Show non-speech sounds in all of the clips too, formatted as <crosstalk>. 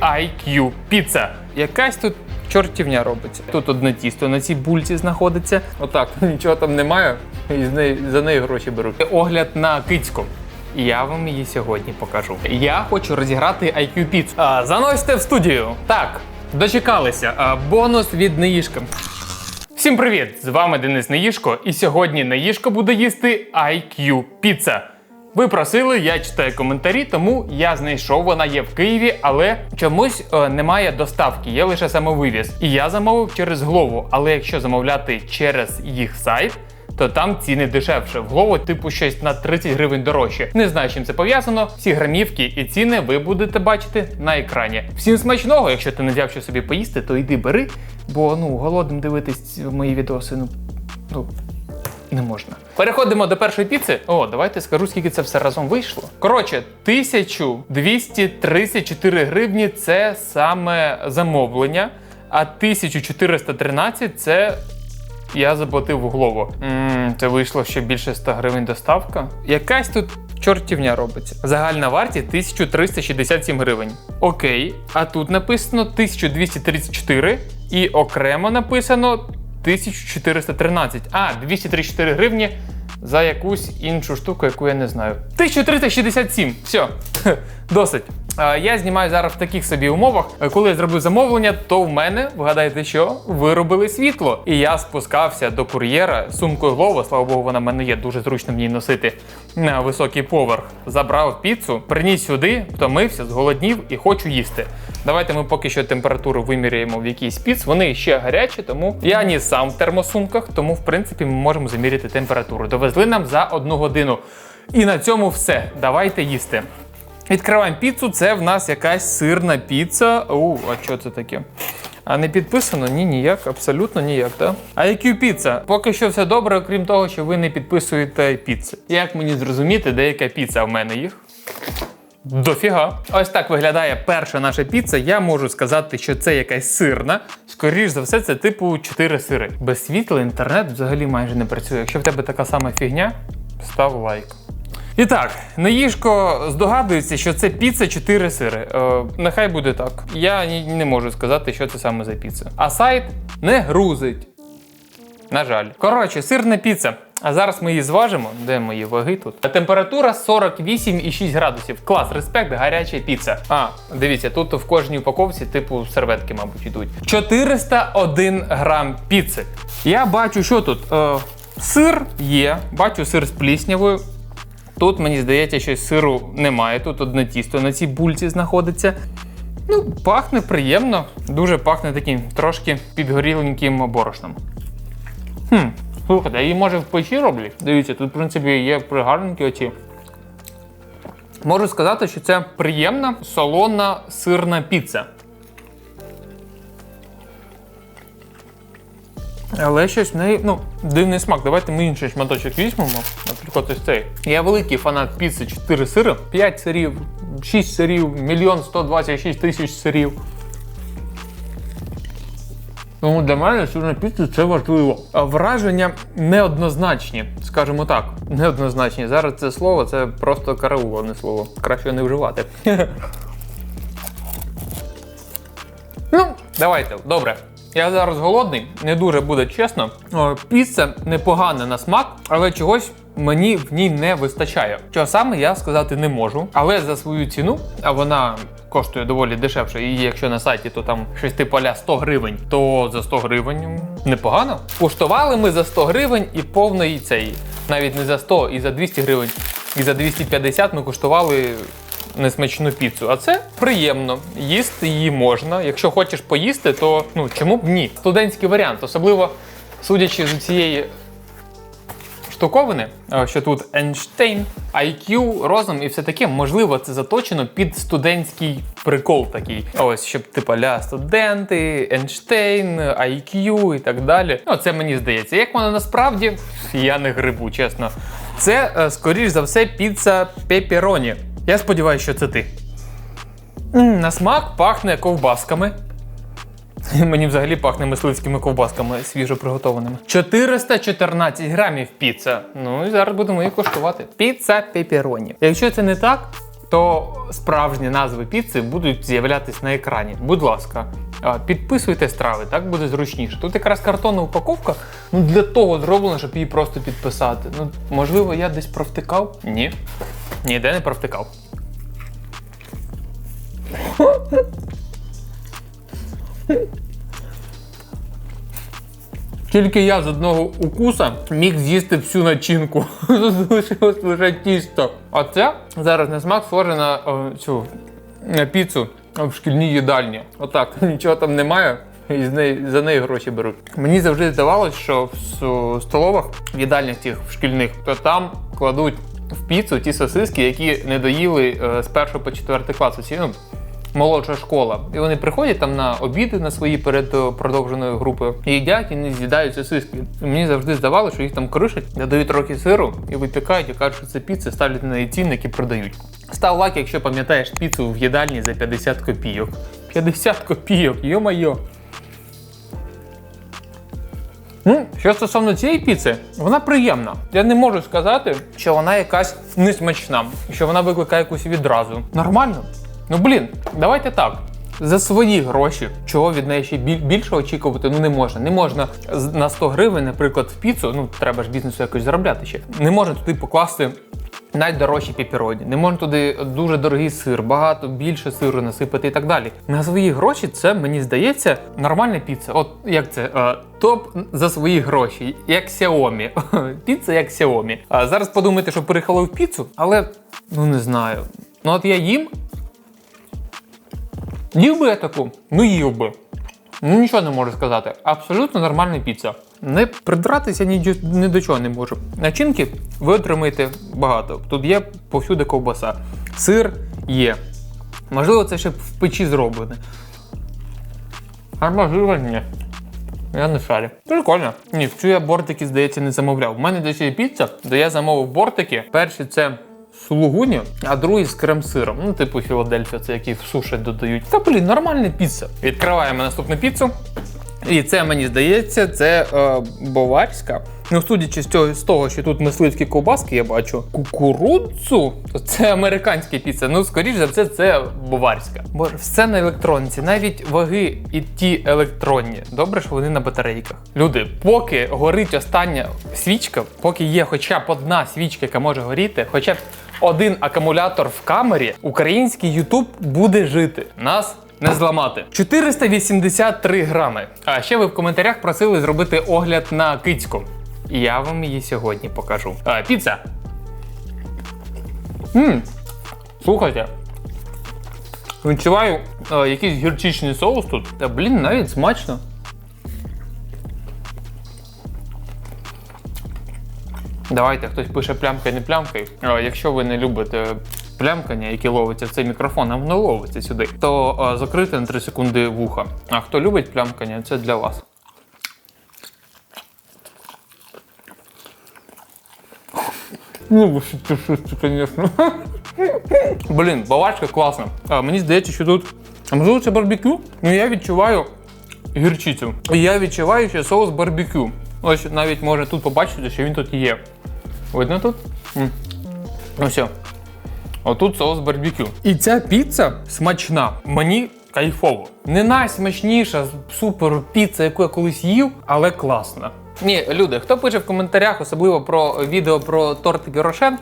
IQ піца. Якась тут чортівня робиться. Тут одне тісто на цій бульці знаходиться. Отак, <laughs> нічого там немає, і з неї, за неї гроші беруть. Огляд на кицьку. Я вам її сьогодні покажу. Я хочу розіграти IQ піцу. А, заносьте в студію. Так, дочекалися. А, бонус від неїжка. Всім привіт! З вами Денис Неїшко, і сьогодні Неїшко буде їсти IQ піца. Ви просили, я читаю коментарі, тому я знайшов, вона є в Києві, але чомусь е, немає доставки, є лише самовивіз. І я замовив через Глову. Але якщо замовляти через їх сайт, то там ціни дешевше. В Глову, типу, щось на 30 гривень дорожче. Не знаю, чим це пов'язано. Всі грамівки і ціни ви будете бачити на екрані. Всім смачного, якщо ти не взяв що собі поїсти, то йди бери, бо ну голодним дивитись мої відоси. Ну, ну не можна. Переходимо до першої піци. О, давайте скажу, скільки це все разом вийшло. Коротше, 1234 гривні це саме замовлення, а 1413 це я заплатив в голову. Ммм, це вийшло ще більше 100 гривень доставка. Якась тут чортівня робиться. Загальна вартість 1367 гривень. Окей, а тут написано 1234 і окремо написано 1413. А, 234 гривні за якусь іншу штуку, яку я не знаю. 1367. Все, <laughs> досить. А, Я знімаю зараз в таких собі умовах. Коли я зробив замовлення, то в мене, вгадайте що, виробили світло. І я спускався до кур'єра сумкою Глова, слава Богу, вона в мене є, дуже зручно ній носити на високий поверх. Забрав піцу, приніс сюди, втомився, зголоднів і хочу їсти. Давайте ми поки що температуру виміряємо в якийсь піц. Вони ще гарячі, тому я ніс сам в термосумках, тому в принципі ми можемо заміряти температуру. Довезли нам за одну годину. І на цьому все. Давайте їсти. Відкриваємо піцу. Це в нас якась сирна піца. У, а що це таке? А не підписано? Ні, ніяк, абсолютно ніяк, так? А які піца? Поки що все добре, окрім того, що ви не підписуєте піци. Як мені зрозуміти, де яка піца в мене їх? Дофіга. Ось так виглядає перша наша піца. Я можу сказати, що це якась сирна. Скоріш за все, це типу 4 сири. Без світла інтернет взагалі майже не працює. Якщо в тебе така сама фігня, став лайк. І так, Неїжко здогадується, що це піца 4 сири. Е, нехай буде так. Я не можу сказати, що це саме за піца. А сайт не грузить. На жаль. Коротше, сирна піца. А зараз ми її зважимо. Де мої ваги тут? Температура 48,6 градусів. Клас, респект, гаряча піца. А, дивіться, тут в кожній упаковці, типу, серветки, мабуть, йдуть. 401 грам піци. Я бачу, що тут? Е, сир є, бачу сир з пліснявою. Тут, мені здається, що сиру немає. Тут одне тісто на цій бульці знаходиться. Ну, пахне приємно, дуже пахне таким трошки підгоріленьким борошном. Хм, слухайте, її може в печі роблять? Дивіться, тут, в принципі, є пригарненькі оці. Можу сказати, що це приємна солона сирна піца. Але щось в неї, ну, дивний смак. Давайте ми інший шматочок візьмемо. Наприклад, ось цей. Я великий фанат піци 4 сири, 5 сирів, 6 сирів, мільйон 126 тисяч сирів. Тому для мене сирна піца це важливо. Враження неоднозначні, скажімо так. Неоднозначні. Зараз це слово це просто карауловне слово. Краще не вживати. <laughs> Ну, давайте, добре. Я зараз голодний, не дуже буде чесно. Піца непогана на смак, але чогось мені в ній не вистачає. Чого саме я сказати не можу. Але за свою ціну, а вона коштує доволі дешевше, і якщо на сайті, то там щось типу поля 100 гривень, то за 100 гривень непогано. Куштували ми за 100 гривень і повної цей. Навіть не за 100, і за 200 гривень, і за 250 ми куштували несмачну піцу. А це приємно. Їсти її можна. Якщо хочеш поїсти, то ну чому б ні? Студентський варіант, особливо судячи з цієї штуковини, е, що тут Ейнштейн, IQ, розум і все таке, можливо, це заточено під студентський прикол такий. Ось, щоб типа ля студенти, Ейнштейн, IQ і так далі. Ну, це мені здається. Як воно насправді, я не грибу, чесно. Це, е, скоріш за все, піца пеппероні. Я сподіваюся, що це ти. На смак пахне ковбасками. <laughs> Мені взагалі пахне мисливськими ковбасками свіжо приготованими. 414 грамів піца. Ну і зараз будемо її коштувати. Піца пепероні. Якщо це не так, то справжні назви піци будуть з'являтись на екрані. Будь ласка, підписуйте страви, так буде зручніше. Тут якраз картонна упаковка ну, для того зроблена, щоб її просто підписати. Ну, можливо, я десь провтикав? Ні. Ніде не провтикав. Тільки я з одного укуса міг з'їсти всю начинку. <laughs> Залишилось лише тісто. А це зараз на смак схоже на о, цю на піцу в шкільній їдальні. Отак, <laughs> нічого там немає. І з неї, за неї гроші беруть. Мені завжди здавалось, що в столовах, в їдальнях тих в шкільних, то там кладуть в піцу ті сосиски, які не доїли е, з першого по четвертий клас. Оці, ну, молодша школа. І вони приходять там на обіди на свої перед е, продовженою групою і їдять і не з'їдають сосиски. І мені завжди здавалося, що їх там кришать, додають трохи сиру і випікають, і кажуть, що це піца, ставлять на неї цінник і продають. Став лайк, якщо пам'ятаєш піцу в їдальні за 50 копійок. 50 копійок, йо-майо. Ну, що стосовно цієї піци, вона приємна. Я не можу сказати, що вона якась несмачна, що вона викликає якусь відразу. Нормально. Ну блін, давайте так. За свої гроші, чого від неї ще більше очікувати, ну не можна. Не можна на 100 гривень, наприклад, в піцу, ну треба ж бізнесу якось заробляти ще. Не можна туди покласти найдорожчі пеппероні. Не можна туди дуже дорогий сир, багато більше сиру насипати і так далі. На свої гроші це мені здається нормальна піца. От як це е, топ за свої гроші, як Xiaomi. <laughs> Піца як Xiaomi. А зараз подумайте, що перехолов піцу, але ну не знаю. Ну от я їм. Їв би я таку? Ну їв би. Ну нічого не можу сказати. Абсолютно нормальна піца. Не придратися ні, ні до чого не можу. Начинки ви отримаєте багато. Тут є повсюди ковбаса. Сир є. Можливо, це ще в печі зроблене. А можливо, ні. Я не шарю. Прикольно. Ні, в цю я бортики, здається, не замовляв. У мене десь є піца, де я замовив бортики. Перші це сулугуні, а другий з крем-сиром. Ну, типу Філадельфія, це які в суші додають. Та блін, нормальна піца. Відкриваємо наступну піцу. І це мені здається, це е, баварська. Ну, судячи з, цього, з того, що тут мисливські ковбаски, я бачу кукурудзу, то це американська піца. Ну, скоріш за все, це баварська. Боже, все на електроніці, навіть ваги і ті електронні. Добре, що вони на батарейках. Люди, поки горить остання свічка, поки є хоча б одна свічка, яка може горіти, хоча б один акумулятор в камері, український Ютуб буде жити. Нас не зламати. 483 грами. А ще ви в коментарях просили зробити огляд на кицьку. І я вам її сьогодні покажу. А, піца. Мм, слухайте. Відчуваю е, якийсь гірчичний соус тут. Та блін, навіть смачно. Давайте хтось пише плямка, не плямкай. А, Якщо ви не любите плямкання, які ловиться в цей мікрофон, а воно ловиться сюди, то а, закрийте на 3 секунди вуха. А хто любить плямкання, це для вас. Ну, звісно. Блін, бавачка класна. А, мені здається, що тут. Можливо, це барбекю? Ну я відчуваю гірчицю. І я відчуваю ще соус барбекю. Ось навіть можна тут побачити, що він тут є. Видно тут? Ну все. Отут соус барбекю. І ця піца смачна. Мені кайфово. Не найсмачніша супер піца, яку я колись їв, але класна. Ні, люди, хто пише в коментарях, особливо про відео про тортики Рошен,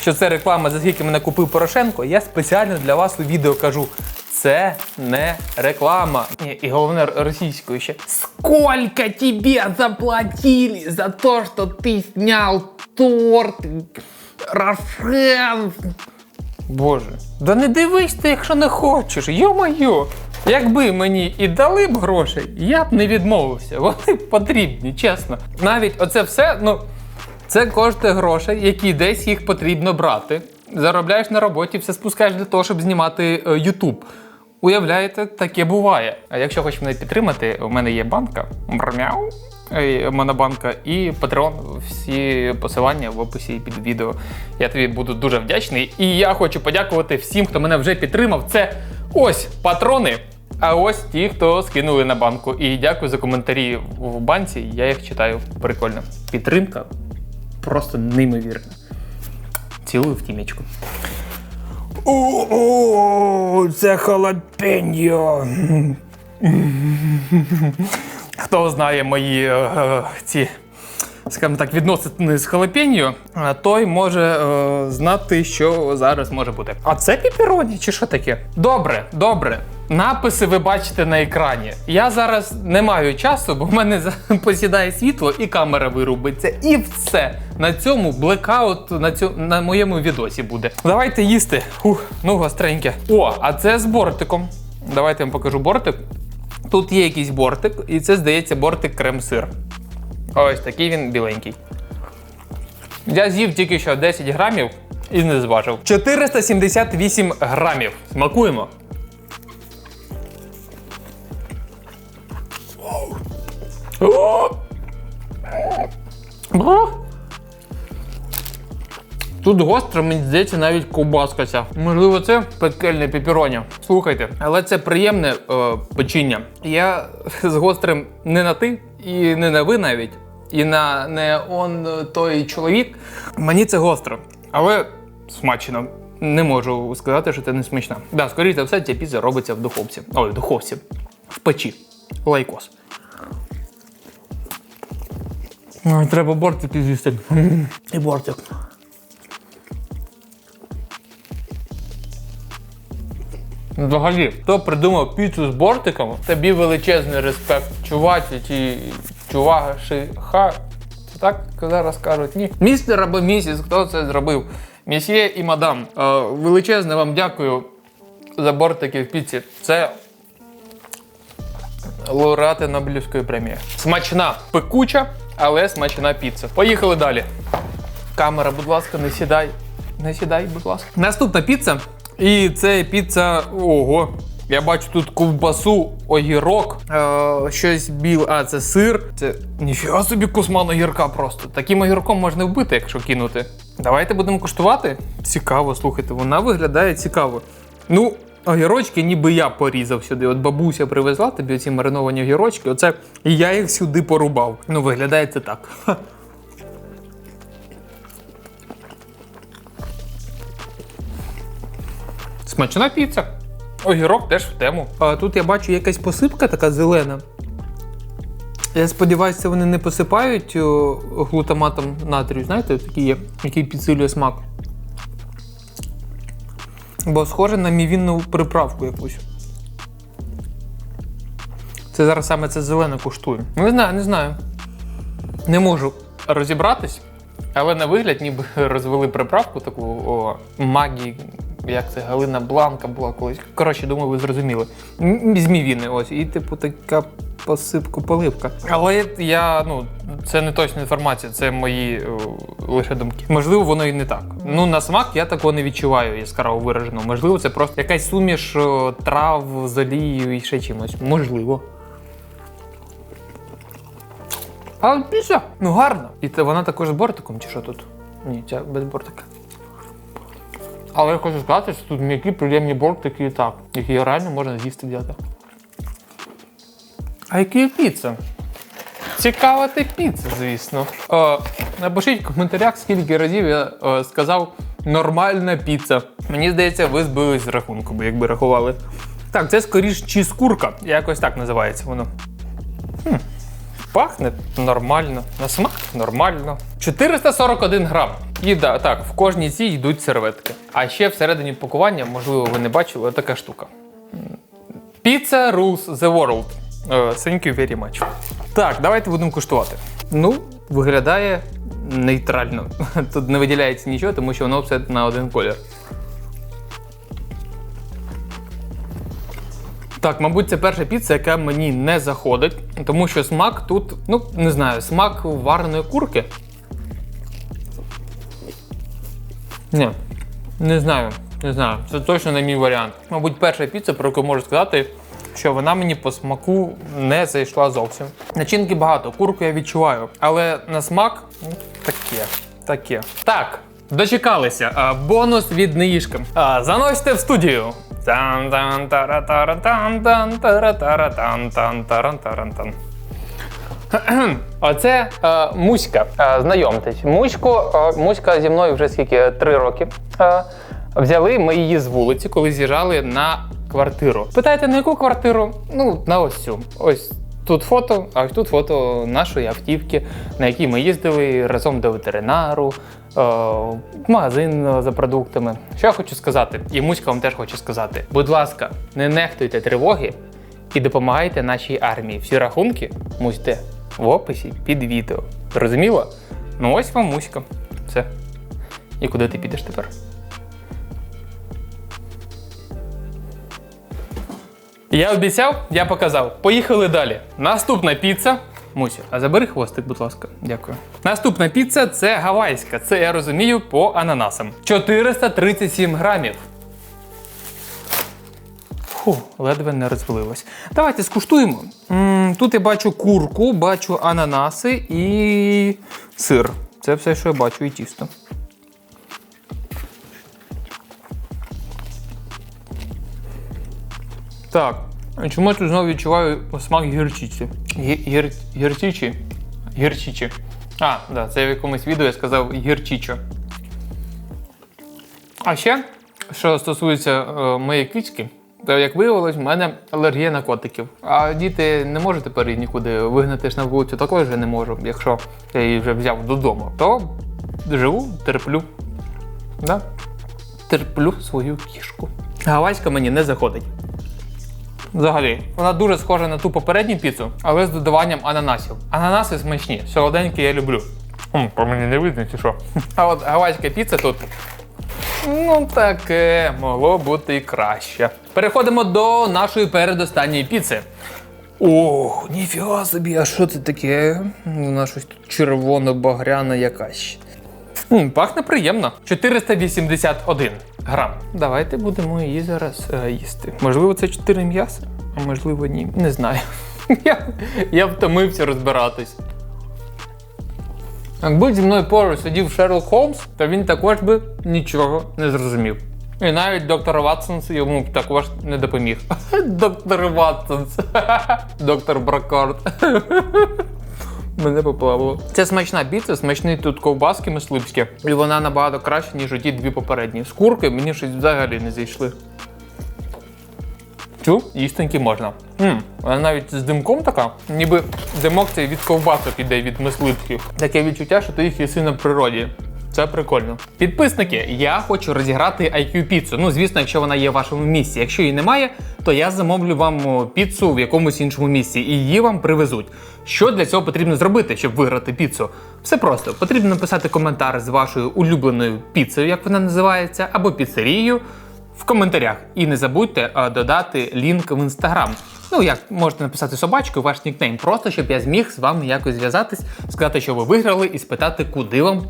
що це реклама, за скільки мене купив Порошенко, я спеціально для вас у відео кажу. Це не реклама. І головне російською ще. Сколько тебе заплатили за то, що ти зняв торт Рошен? Боже, да не дивись ти, якщо не хочеш, йо-моє. Якби мені і дали б грошей, я б не відмовився. Вони потрібні, чесно. Навіть оце все, ну, це коштує грошей, які десь їх потрібно брати. Заробляєш на роботі, все спускаєш для того, щоб знімати е, YouTube. Уявляєте, таке буває. А якщо хочеш мене підтримати, у мене є банка Мрмяу, е, монобанка і Patreon. Всі посилання в описі під відео. Я тобі буду дуже вдячний. І я хочу подякувати всім, хто мене вже підтримав. Це ось патрони. А ось ті, хто скинули на банку. І дякую за коментарі в банці. Я їх читаю. Прикольно. Підтримка просто неймовірна. Цілую в тімечку. О, це халапеньо. Хто знає мої е, ці, скажімо так, відносини з халапеньо, е, той може е, знати, що зараз може бути. А це піпероні чи що таке? Добре, добре. Написи ви бачите на екрані. Я зараз не маю часу, бо в мене <laughs> посідає світло і камера вирубиться. І все. На цьому блекаут на, цьому, на моєму відосі буде. Давайте їсти. Ух, ну гостреньке. О, а це з бортиком. Давайте я вам покажу бортик. Тут є якийсь бортик, і це здається бортик крем-сир. Ось такий він біленький. Я з'їв тільки що 10 грамів і не зважив. 478 грамів. Смакуємо. Тут гостро, мені здається, навіть ковбаска ця. Можливо, це пекельне пепіроні. Слухайте, але це приємне е, печіння. Я з гострим не на ти і не на ви навіть, і на не он той чоловік. Мені це гостро, але смачно. Не можу сказати, що це не смачно. Да, скоріше за все, ця піца робиться в духовці. Ой, в духовці. В печі. Лайкос. Треба бортики з'їсти. І бортик. Взагалі, хто придумав піцу з бортиком, тобі величезний респект. Чуваці чи чуваші ха. Це так зараз кажуть? Ні. Містер або місіс, хто це зробив? Місьє і мадам. Е, величезне вам дякую за бортики в піці. Це лауреати Нобелівської премії. Смачна, пекуча, але смачна піца. Поїхали далі. Камера, будь ласка, не сідай. Не сідай, будь ласка. Наступна піца. І це піца. Ого. Я бачу тут ковбасу, огірок, е, щось біле. А, це сир. Це ніфіга собі кусман огірка просто. Таким огірком можна вбити, якщо кинути. Давайте будемо куштувати. Цікаво, слухайте, вона виглядає цікаво. Ну, огірочки ніби я порізав сюди. От бабуся привезла тобі ці мариновані огірочки. Оце і я їх сюди порубав. Ну, виглядає це так. Смачна піца. Огірок теж в тему. А тут я бачу якась посипка така зелена. Я сподіваюся, вони не посипають глутаматом натрію, знаєте, такий є, який підсилює смак. Бо схоже на мівінну приправку якусь. Це зараз саме це зелене коштує. Не знаю, не знаю. Не можу розібратись, але на вигляд ніби <laughs> розвели приправку таку о, магії. Як це Галина Бланка була колись. Коротше, думаю, ви зрозуміли. М, З ось. І, типу, така посипка поливка. Але я, ну, це не точна інформація, це мої о, лише думки. Можливо, воно і не так. Ну, на смак я такого не відчуваю яскраво виражено. Можливо, це просто якась суміш о, трав з олією і ще чимось. Можливо. Але піса, ну гарно. І це вона також з бортиком, чи що тут? Ні, ця без бортика. Але я хочу сказати, що тут м'які приємні бортики і так, які реально можна з'їсти взяти. А які піца? Цікава ти піца, звісно. Е, напишіть в коментарях, скільки разів я е, сказав нормальна піца. Мені здається, ви збились з рахунку, бо якби рахували. Так, це скоріш чізкурка, якось так називається воно. Хм. Пахне нормально, на смак нормально. 441 грам. І да, так, в кожній цій йдуть серветки. А ще всередині пакування, можливо, ви не бачили, така штука. Pizza rules the world. Е, Thank you very much. Так, давайте будемо куштувати. Ну, виглядає нейтрально. <laughs> Тут не виділяється нічого, тому що воно все на один колір. Так, мабуть, це перша піца, яка мені не заходить, тому що смак тут, ну, не знаю, смак вареної курки. Ні, не знаю, не знаю. Це точно не мій варіант. Мабуть, перша піца, про яку можу сказати, що вона мені по смаку не зайшла зовсім. Начинки багато, курку я відчуваю, але на смак ну, таке, таке. Так, дочекалися. Бонус від неїжка. А, заносьте в студію. Тан-тан-тара-тара-тан-тан-тара-тан-тан-таран-таран-тан. Оце е, Муська. Е, знайомтесь. Муську, е, Муська зі мною вже скільки? Три роки. Е, Взяли ми її з вулиці, коли з'їжджали на квартиру. Питаєте, на яку квартиру? Ну, на ось цю. Ось тут фото, а тут фото нашої автівки, на якій ми їздили разом до ветеринару, е, в магазин е, за продуктами. Що я хочу сказати, і Муська вам теж хоче сказати. Будь ласка, не нехтуйте тривоги і допомагайте нашій армії. Всі рахунки мусьте в описі під відео. Зрозуміло? Ну ось вам Муська. Все. І куди ти підеш тепер? Я обіцяв, я показав. Поїхали далі. Наступна піца. Муся, а забери хвостик, будь ласка. Дякую. Наступна піца це гавайська. Це я розумію по ананасам. 437 грамів. Фу, ледве не розвалилось. Давайте скуштуємо. м тут я бачу курку, бачу ананаси і сир. Це все, що я бачу, і тісто. Так. Чому я тут знову відчуваю смак гірчиці? Гі- Гір... Гірчичі? Гірчичі. А, да, це в якомусь відео я сказав гірчичо. А ще, що стосується е, моєї квічки, то як виявилось, в мене алергія на котиків. А діти не можуть тепер нікуди вигнати ж на вулицю, також вже не можу. Якщо я її вже взяв додому, то живу, терплю. Да? Терплю свою кішку. Гавайська мені не заходить. Взагалі, вона дуже схожа на ту попередню піцу, але з додаванням ананасів. Ананаси смачні, солоденькі я люблю. По мені не видно чи що. <laughs> А от гавайська піца тут. Ну, таке могло бути і краще. Переходимо до нашої передостанньої піци. О, ніфіга собі, а що це таке? Вона щось тут червоно-багряна якась. М, пахне приємно. 481 грам. Давайте будемо її зараз е, їсти. Можливо, це 4 м'яса, а можливо, ні. Не знаю. <laughs> я, я втомився розбиратись. Якби зі мною поруч сидів Шерлок Холмс, то він також би нічого не зрозумів. І навіть доктор Ватсонс йому також не допоміг. <laughs> доктор Ватсонс. <laughs> доктор Бракард. <laughs> Мене поплавило. Це смачна піца, смачні тут ковбаски мисливські. І вона набагато краще, ніж ті дві попередні. З курки мені щось взагалі не зайшли. Цю їстеньки можна. М, вона навіть з димком така, ніби димок цей від ковбасок іде від мисливських. Таке відчуття, що ти їх їси на природі. Це прикольно. Підписники, я хочу розіграти IQ піцу. Ну, звісно, якщо вона є в вашому місці. Якщо її немає, то я замовлю вам піцу в якомусь іншому місці і її вам привезуть. Що для цього потрібно зробити, щоб виграти піцу? Все просто потрібно написати коментар з вашою улюбленою піцею, як вона називається, або піцерією в коментарях. І не забудьте додати лінк в інстаграм. Ну, як можете написати собачкою ваш нікнейм, просто щоб я зміг з вами якось зв'язатись, сказати, що ви виграли, і спитати, куди вам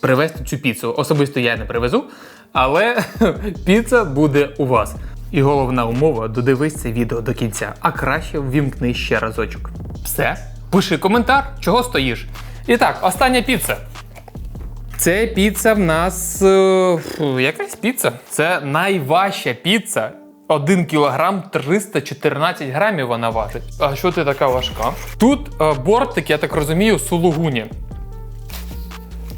привезти цю піцу. Особисто я не привезу, але <laughs> піца буде у вас. І головна умова додивись це відео до кінця, а краще ввімкни ще разочок. Все, пиши коментар, чого стоїш. І так, остання піца. Це піца в нас. е, фу, якась піца? Це найважча піца. 1 кілограм 314 грамів вона важить. А що ти така важка? Тут е, бортик, я так розумію, сулугуні.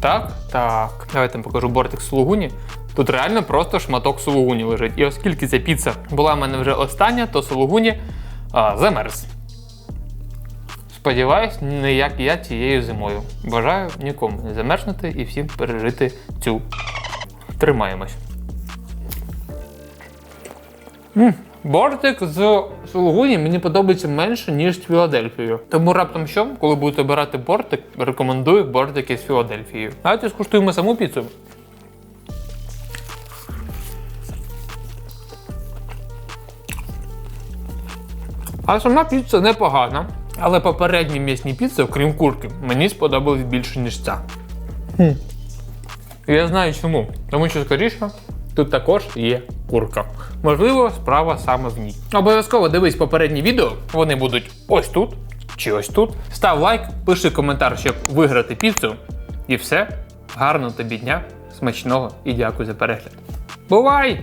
Так, так. Давайте я покажу бортик сулугуні. Тут реально просто шматок сулугуні лежить. І оскільки ця піца була в мене вже остання, то сулугуні а, замерз. Сподіваюсь, не як я цією зимою. Бажаю нікому не замерзнути і всім пережити цю. Тримаємось. М, Бортик з сулугуні мені подобається менше, ніж з Філадельфією. Тому раптом що, коли будете обирати бортик, рекомендую бортики з Філадельфією. Давайте скуштуємо саму піцу. А сама піца непогана. Але попередні м'ясні піци, окрім курки, мені сподобались більше, ніж ця. І Я знаю чому. Тому що, скоріше, тут також є курка. Можливо, справа саме в ній. Обов'язково дивись попередні відео, вони будуть ось тут чи ось тут. Став лайк, пиши коментар, щоб виграти піцу. І все. Гарного тобі дня, смачного і дякую за перегляд. Бувай!